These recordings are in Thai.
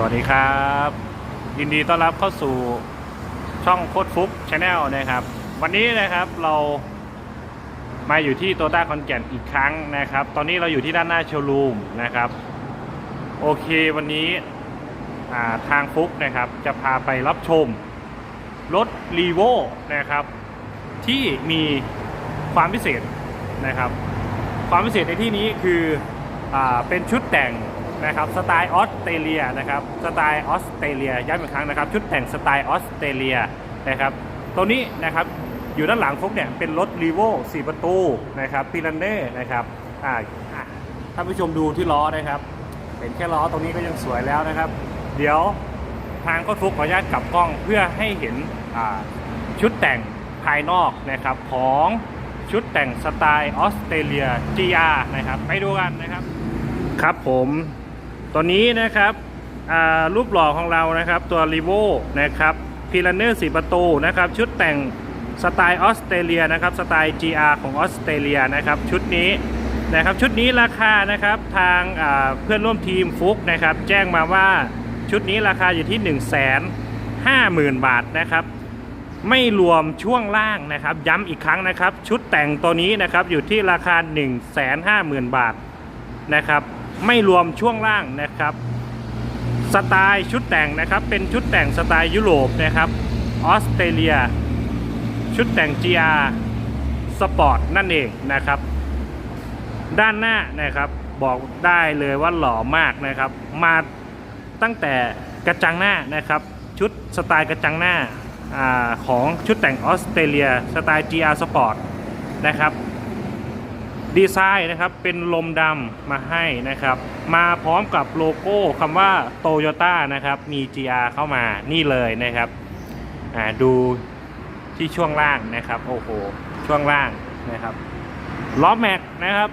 สวัสดีครับ ยินดีต้อนรับเข้าสู่ช่องโคดฟุกชาแนลนะครับ วันนี้นะครับเรามาอยู่ที่โตต้าคอนแก่นอีกครั้งนะครับ ตอนนี้เราอยู่ที่ด้านหน้าโชว์รูมนะครับ โอเควันนี้ทางฟุกนะครับจะพาไปรับชมรถรีโวนะครับ ที่มีความพิเศษนะครับ ความพิเศษในที่นี้คืออเป็นชุดแต่ง นะครับสไตล์ออสเตรเลียนะครับสไตล์ออสเตรเลียย้ำอีกครั้งนะครับ ชุดแต่งสไตล์ออสเตรเลียนะครับตัวนี้นะครับอยู่ด้านหลังฟุกเนี่ยเป็นรถรีโว4ประตูนะครับพีรันเน่นะครับอ่าท่านผู้ชมดูที่ล้อนะครับเห็นแค่ล้อตรงนี้ก็ยังสวยแล้วนะครับ เดี๋ยวทางก็ฟุกขออนุญาตกลับกล้องเพื่อให้เห็นอ่าชุดแต่งภายนอกนะครับของชุดแต่งสไตล์ออสเตรเลีย GR นะครับ ไปดูกันนะครับ ครับผม ตัวนี้นะครับรูปหล่อของเรานะครับตัว r ีโวนะครับพีลันเนอร์สีประตูนะครับชุดแต่งสไตล์ออสเตรเลียนะครับสไตล์ GR ของออสเตรเลียนะครับชุดนี้นะครับชุดนี้ราคานะครับทางเพื่อนร่วมทีมฟุกนะครับแจ้งมาว่าชุดนี้ราคาอยู่ที่ 1 5 0 0 0 0 บาทนะครับไม่รวมช่วงล่างนะครับย้ำอีกครั้งนะครับชุดแต่งตัวนี้นะครับอยู่ที่ราคา 1 5 0 0 0 0 บาทนะครับ ไม่รวมช่วงล่างนะครับ สไตล์ชุดแต่งนะครับ เป็นชุดแต่งสไตล์ยุโรปนะครับออสเตรเลีย ชุดแต่ง GR สปอร์ตนั่นเองนะครับ ด้านหน้านะครับบอกได้เลยว่าหล่อมากนะครับ มาตั้งแต่กระจังหน้านะครับ ชุดสไตล์กระจังหน้าอาของชุดแต่งออสเตรเลีย สไตล์ GR Sport นะครับ ดีไซน์นะครับเป็นลมดำมาให้นะครับ มาพร้อมกับโลโก้คำว่าโตโยต้านะครับมี GR เข้ามานี่เลยนะครับอ่าดูที่ช่วงล่างนะครับโอ้โหช่วงล่างนะครับล้อแม็กนะครับ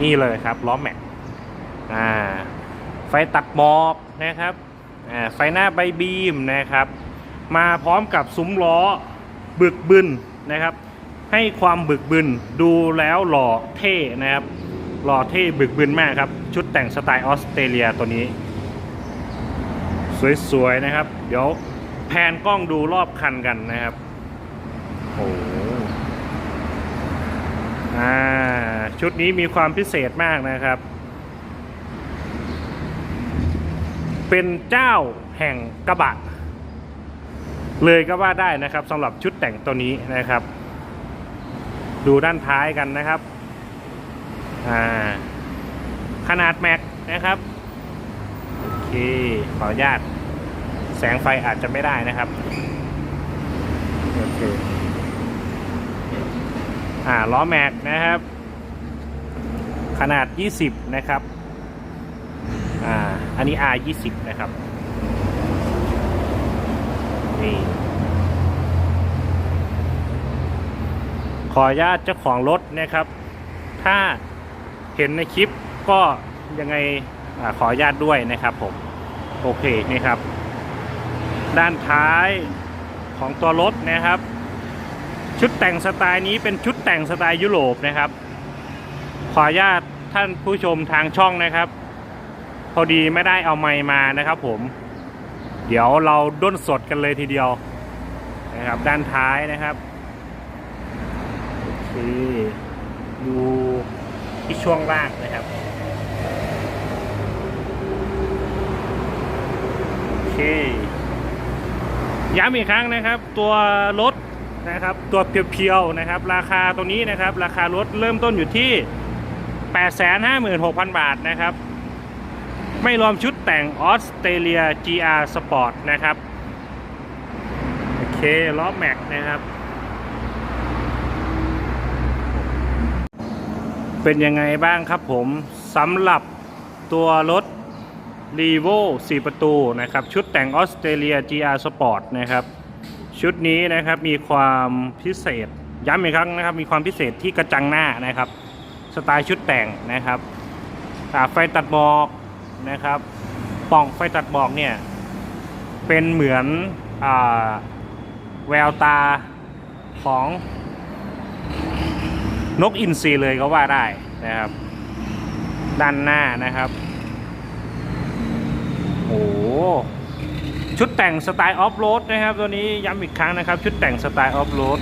นี่เลยครับล้อแม็กอ่าไฟตัดหมอกนะครับอ่าไฟหน้าใบบีมนะครับ มาพร้อมกับซุ้มล้อบึกบึนนะครับ ให้ความบึกบึนดูแล้วหล่อเท่นะครับ หล่อเท่บึกบึนมากครับ ชุดแต่งสไตล์ออสเตรเลียตัวนี้ สวยๆนะครับ เดี๋ยวแพนกล้องดูรอบคันกันนะครับโอ้โหอ่าชุดนี้มีความพิเศษมากนะครับ เป็นเจ้าแห่งกระบะเลยก็ว่าได้นะครับสำหรับชุดแต่งตัวนี้นะครับ ดูด้านท้ายกันนะครับอ่าขนาดแม็กนะครับโอเคขออนุญาต แสงไฟอาจจะไม่ได้นะครับโอเคอ่าล้อแม็กนะครับ ขนาด 20 นะครับอ่าอันนี้ R 20 นะครับนี่ ออนุญาตเจ้าของรถนะครับ ถ้าเห็นในคลิปก็ยังไงอขออนุญาตด้วยนะครับผมโอเคนี่ครับ ด้านท้ายของตัวรถนะครับ ชุดแต่งสไตล์นี้เป็นชุดแต่งสไตล์ยุโรปนะครับ ขออนุญาตท่านผู้ชมทางช่องนะครับ พอดีไม่ได้เอาไมค์มานะครับ ผม เดี๋ยวเราด้นสดกันเลยทีเดียวนะครับ ด้านท้ายนะครับ โอดูที่ช่วงล่างนะครับ โอเค ย้ำอีกครั้งนะครับ ตัวรถนะครับ ตัวเพียวๆนะครับ ราคาตัวนี้นะครับ ราคารถเริ่มต้นอยู่ที่ 856,000 บาทนะครับ ไม่รวมชุดแต่งออสเตรเลีย GR Sport นะครับ โอเค ล้อแม็กนะครับ เป็นยังไงบ้างครับผมสำหรับตัวรถ r e v o 4 ประตูนะครับ ชุดแต่งออสเตรเลีย GR Sport นะครับ ชุดนี้นะครับมีความพิเศษย้ำอีกครั้งนะครับ มีความพิเศษที่กระจังหน้านะครับ สไตล์ชุดแต่งนะครับไฟตัดหมอกนะครับป่องไฟตัดหมอกเนี่ย เป็นเหมือนอแววตาของ นกอินทรีเลยก็ว่าได้นะครับ ด้านหน้านะครับโอ้ชุดแต่งสไตล์ออฟโรดนะครับ ตัวนี้ย้ำอีกครั้งนะครับ ชุดแต่งสไตล์ออฟโรด